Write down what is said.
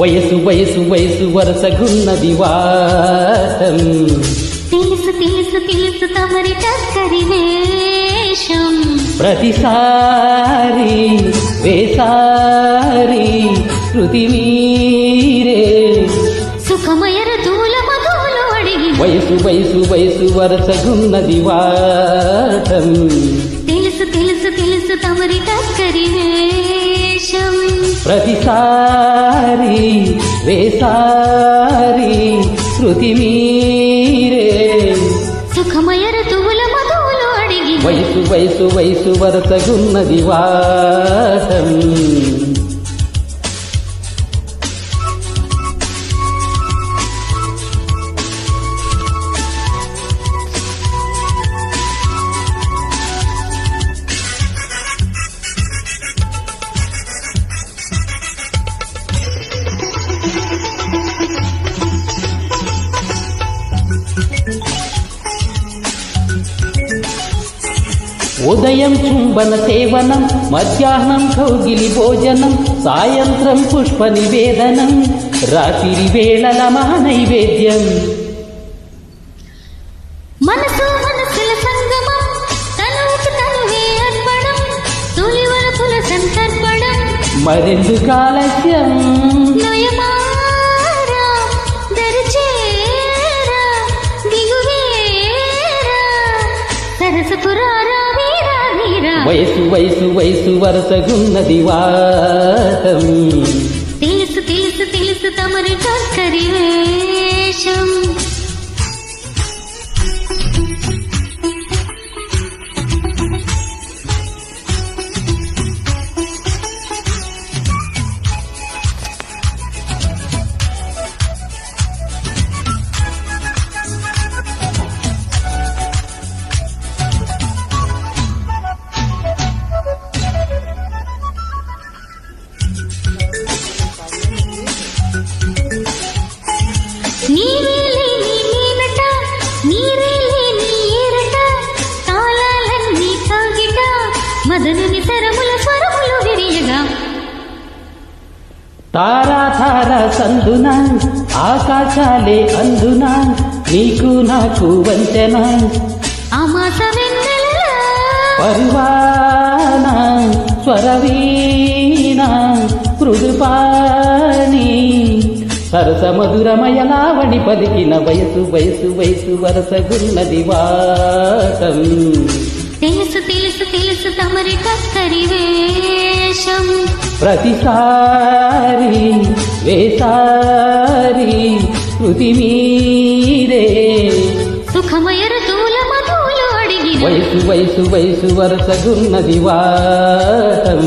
వయసు వయసు వయసు వరసగున్నది వాటం తెలుసు తెలుసు తెలుసు తమరి టక్కరి వేషం. ప్రతిసారి వేసారి శృతి మీరే. సుఖమయ ఋతువుల మధువులు అడిగి. వయసు వయసు వయసు వరసగున్నది వాటం తెలుసు తెలుసు తెలుసు తమరి టక్కరి వేషం. ప్రతిసారి వేసారి శృతి మీరే. సుఖమయ ఋతువుల మధువులు అడిగి వయసు వయసు వయసు వరసగున్నది వాటం ఉదయం చుంబన సేవనం మధ్యాహ్నం కౌగిలి భోజనం సాయంత్రం పుష్ప నివేదనం రాత్రి వేళల మహానైవేద్యం. మనసు మనసుల సంగమం తనువుకు తనువే అర్పణం తొలి వరపుల సంతర్పణం. మరెందుకు ఆలస్యం? నయమారా వయసు వయసు వయసు వరసగున్నది వాతం. తెలుసు తెలుసు తెలుసు తమరి చక్కరి తారా తారా సందున ఆకాశాలే అందున నీకు నాకు వంతెన. పరివాన స్వరవీణ మృదుపాణి. సరస మధురమయ లావణి పలికిన వయసు వయసు వయసు వరసగున్నది వాటం. తెలుసు తెలుసు తెలుసు తమరి కక్కరి వేషం ప్రతిసారి వేసారి శృతి మీరే సుఖమయ ఋతువుల మధువులు అడిగిన వయసు వయసు వయసు వరసగున్నది వాటం